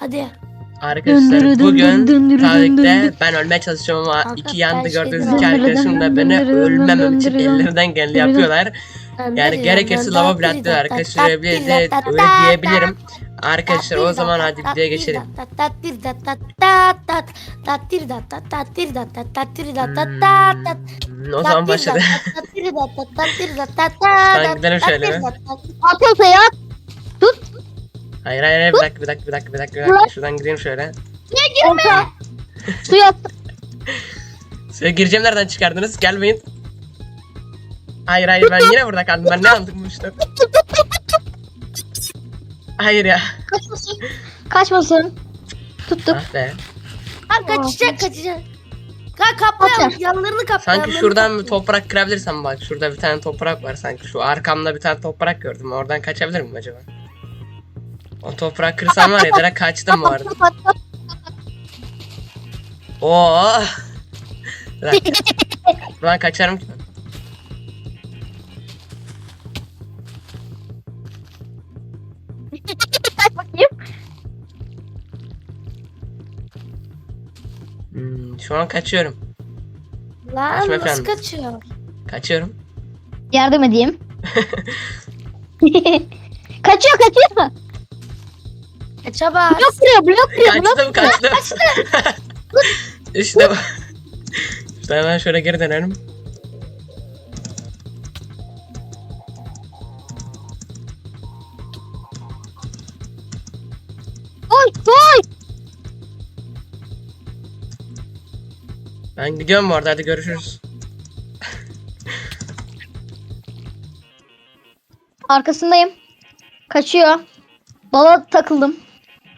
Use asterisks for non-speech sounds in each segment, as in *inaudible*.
Hadi. Arkadaşlar Dındırı bugün dındırı tarihte ben ölmeye çalışıyorum ama iki yanda gördüğünüz iki arkadaşım da beni ölmemem için ellerinden geleni yapıyorlar. Yani gerekirse lava bile atlıyor arkadaşlar öyle, de, öyle diyebilirim. Arkadaşlar o zaman hadi videoya geçelim. Hmm, o zaman başladı. Şuradan gidelim şöyle. At ortaya at. Hayır hayır hayır, bir dakika bir dakika bir dakika bir dakika. Bir dakika. Şuradan gideyim şöyle. Girme. Suya at. Size gireceğim nereden çıkardınız? Gelmeyin. Hayır hayır ben yine burada kaldım. Ben ne işte? Hayır ya. Kaçmasın. Kaçmasın. Tuttuk. Ah be. Ha kaçacak kaçacak. Ka kaplayalım Atar. yanlarını kaplayalım. Sanki şuradan bir toprak kırabilirsem bak şurada bir tane toprak var sanki şu arkamda bir tane toprak gördüm oradan kaçabilir miyim acaba? O toprak kırsam var ya direkt kaçtım bu arada. Oo. Dakika. Buradan kaçarım ki ben. Kaç bakayım. Hmm, şu an kaçıyorum. Lan Kaçma nasıl kaçıyor? Kaçıyorum. Yardım edeyim. *laughs* *laughs* kaçıyor kaçıyor. Kaça bas. Blok kırıyor blok kırıyor. Blok Kaçtım kaçtım. *laughs* işte bu. İşte hemen şöyle geri dönelim. Oy oy. Ben gidiyorum bu arada hadi görüşürüz. Arkasındayım. Kaçıyor. Bala takıldım.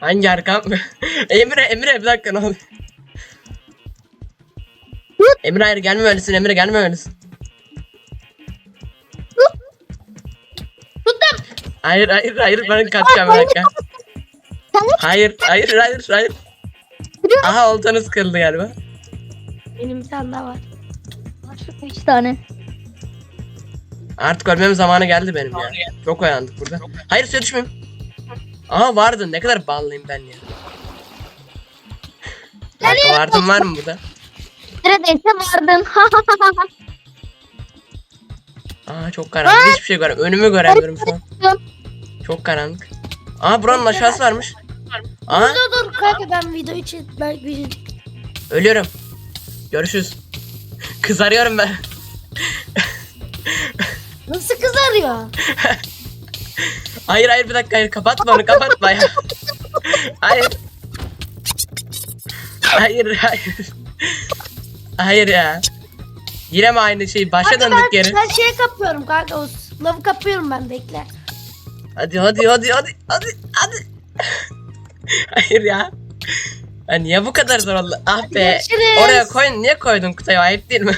Hangi arkam? *laughs* Emre Emre bir dakika ne oluyor? Emre hayır gelmemelisin Emre gelmemelisin. Tuttum. Hayır hayır hayır ben kaçacağım bir dakika. Hayır hayır hayır hayır. Aha oltanız kırıldı galiba. Benim bir tane daha var. Üç tane. Artık ölmem zamanı geldi benim ya. Çok oyandık burada. Hayır suya düşmeyeyim. Aha vardın ne kadar ballıyım ben ya. Bir dakika, vardın var mı *laughs* burada? Neredeyse vardın. *laughs* Aa çok karanlık hiçbir şey göremiyorum. Önümü göremiyorum şu an. Çok karanlık. Aa buranın aşağısı varmış. Aa Dur dur kanka ben video için ben video ölüyorum. Görüşürüz. Kızarıyorum ben. Nasıl kızarıyor? *laughs* Hayır hayır bir dakika hayır kapatma onu kapatma ya. Hayır. Hayır hayır. Hayır ya. Yine mi aynı şey? Başa Kanka döndük ben, geri. ben şeye kapıyorum kanka o lavı kapıyorum ben bekle. Hadi hadi hadi hadi hadi hadi. Hayır ya. Ya niye bu kadar zor oldu? Ah be. görüşürüz. Oraya koyun. Niye koydun kutuyu? Ayıp değil mi?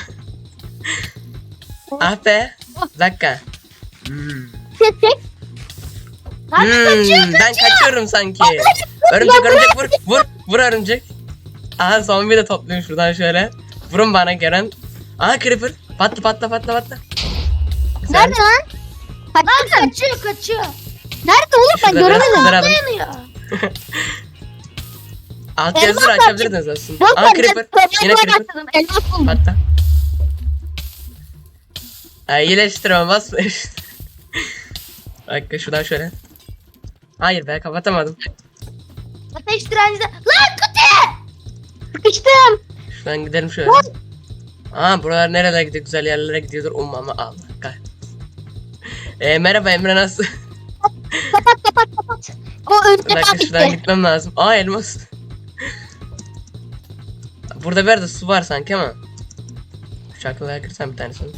ah be. Bir dakika. Hmm. Çek. Hadi Hmm, kaçıyor ben kaçıyorum sanki. örümcek örümcek vur vur vur örümcek. Aha zombi de toplayayım şuradan şöyle. Vurun bana gelen. Aha creeper. Patla patla patla patla. Güzel. Nerede lan? Kaçtın. kaçıyor kaçıyor. Nerede oğlum ben Şurada biraz göremedim. Dayanıyor. *laughs* Alt Elmas yazıları var. açabilirdiniz aslında. Yok Aha ben creeper. Yine Yine creeper. başladım. Elmas buldum. Patla. Ay iyileştirme basma. *laughs* Dakika şuradan şöyle. Hayır be kapatamadım. Ateş direnci de. Lan kutu! Sıkıştım. Şuradan gidelim şöyle. Aa buralar nerelere gidiyor? Güzel yerlere gidiyordur. Ummama Allah kahretsin. Ee, merhaba Emre nasıl? Kapat kapat kapat. O Bir önce dakika şuradan gitmem lazım. Aa elmas. Burada bir yerde su var sanki ama. Şu çakılığa kırsam bir tanesini.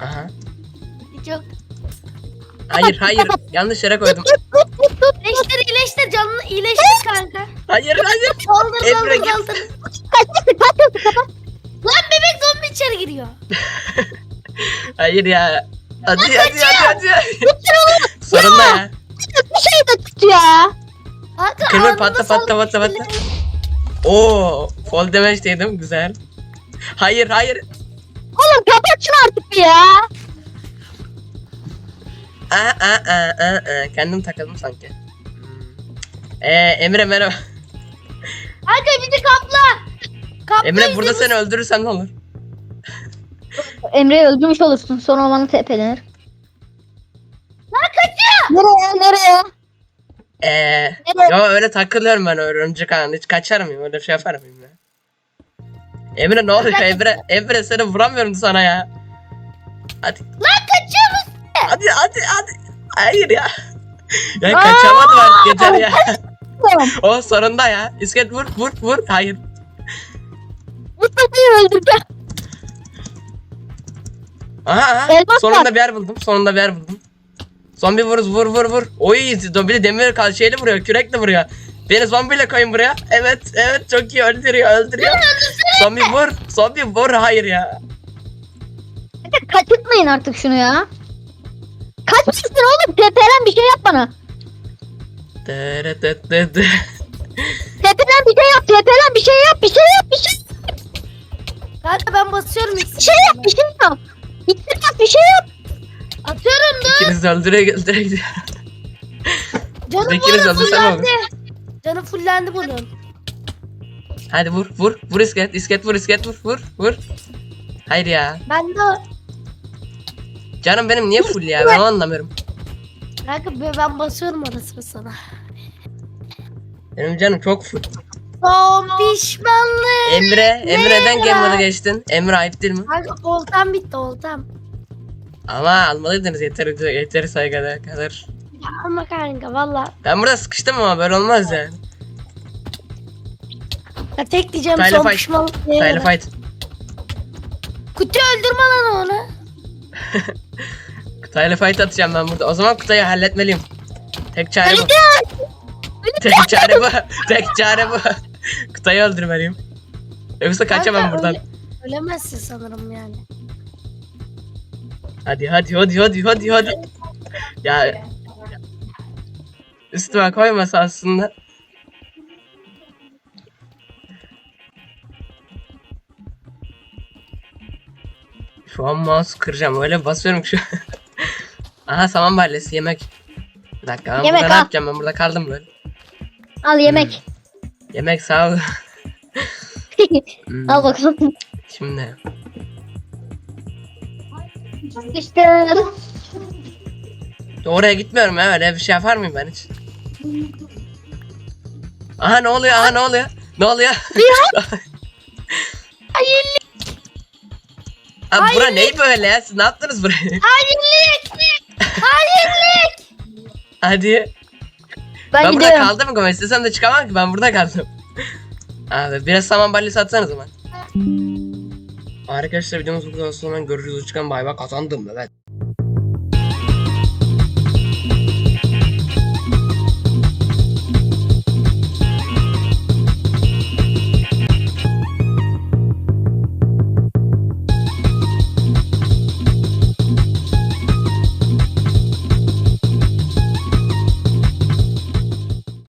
Aha. Hayır hayır. Yanlış yere koydum. İyileştir iyileştir canını iyileştir kanka. Hayır hayır. Saldır Emre saldır git. kapat. Lan bebek zombi içeri giriyor. Hayır ya. Hadi hadi hadi hadi. Sorun ne ya? Bir şey de tut ya. Kanka Kırmızı ağzına patla, patla, patla, patla. Oo, fall damage dedim güzel. Hayır hayır. Oğlum kapat şunu artık ya. Aa, aa, aa, aa, aa. Kendim takıldım sanki. Ee, Emre merhaba. Kanka bizi kapla. Kapla Emre bizi. burada seni öldürürsem ne olur? Emre'yi öldürmüş olursun. Sonra bana tepelenir. Lan kaçıyor. Nereye nereye? Ee, Evet. yo öyle takılıyorum ben örümcek ağına. Hiç kaçar mıyım? Öyle şey yapar mıyım ya? Emre ne oluyor? Emre, Emre seni vuramıyorum sana ya. Hadi, Lan? Hadi, hadi, hadi. Hayır ya. Ya kaçamadım artık yeter ya. Tamam. *laughs* o sonunda ya. İsket vur, vur, vur. Hayır. Mustafa'yı öldüreceğim. Aha, aha. Elmas Sonunda bir yer buldum. Sonunda bir yer buldum. Zombi vur, vur, vur, vur. Oy, de demir kal şeyle vuruyor, kürekle vuruyor. Beni zombiyle koyun buraya. Evet, evet çok iyi öldürüyor, öldürüyor. Zombi vur, zombi vur. Hayır ya. Kaçırtmayın artık şunu ya. Kaçmışsın oğlum. Tepelen bir şey yap bana. Dı. Tepelen bir şey yap. Tepelen bir şey yap. Bir şey yap. Bir şey Kanka ben basıyorum Bir ikisini. şey yap. Bir şey yap. İksir yap. Bir şey yap. Atıyorum dur. İkiniz de öldürüyor gidiyor. Canım İkiniz öldürsem olur. fullendi. Canım fullendi bunun. Hadi vur, vur, vur isket, isket vur, isket vur, vur, vur. Hayır ya. Ben de Canım benim niye full ya? Ben anlamıyorum. kanka ben basıyorum arasını sana. Benim canım çok full. Son pişmanlık. Emre, Emre'den Ne game ya? moda geçtin. Emre ayıp değil mi? Kanka oltam bitti oltam. Ama almalıydınız yeter yeter saygıda kadar. Ya ama kanka valla. Ben burada sıkıştım ama böyle olmaz yani. Ya tek diyeceğim Tayla son fight. pişmanlık. Tayla fight. Kutu öldürme lan onu. *laughs* Kutayla fight atacağım ben burada. O zaman Kutay'ı halletmeliyim. Tek çare bu. Tek çare bu. Tek çare bu. Kutay'ı öldürmeliyim. Yoksa kaçamam Kanka, buradan. öle- ölemezsin sanırım yani. Hadi hadi hadi hadi hadi hadi. Ya üstüme koymasa aslında. Şu an mouse kıracağım. Öyle basıyorum ki şu Aha saman balyası yemek. Bir dakika ben Yemek, burada ne al. yapacağım? Ben burada kaldım böyle. Al yemek. Yemek sağ ol. *laughs* Hmm, Al bakalım. Şimdi. İşte. Oraya gitmiyorum ya öyle bir şey yapar mıyım ben hiç? Aha ne oluyor? Aha ne oluyor? Ne oluyor? Hayırlı. *laughs* Abi bura ne böyle ya? Siz ne yaptınız buraya? Hayırlı. Hayırlı. Hadi. Ben, Ben, burada kaldım ama istesem de çıkamam ki ben burada kaldım. *laughs* Abi biraz saman balyası atsanız zaman. Arkadaşlar videomuz bu kadar. Hemen görüşürüz. Çıkan bay bay kazandım evet.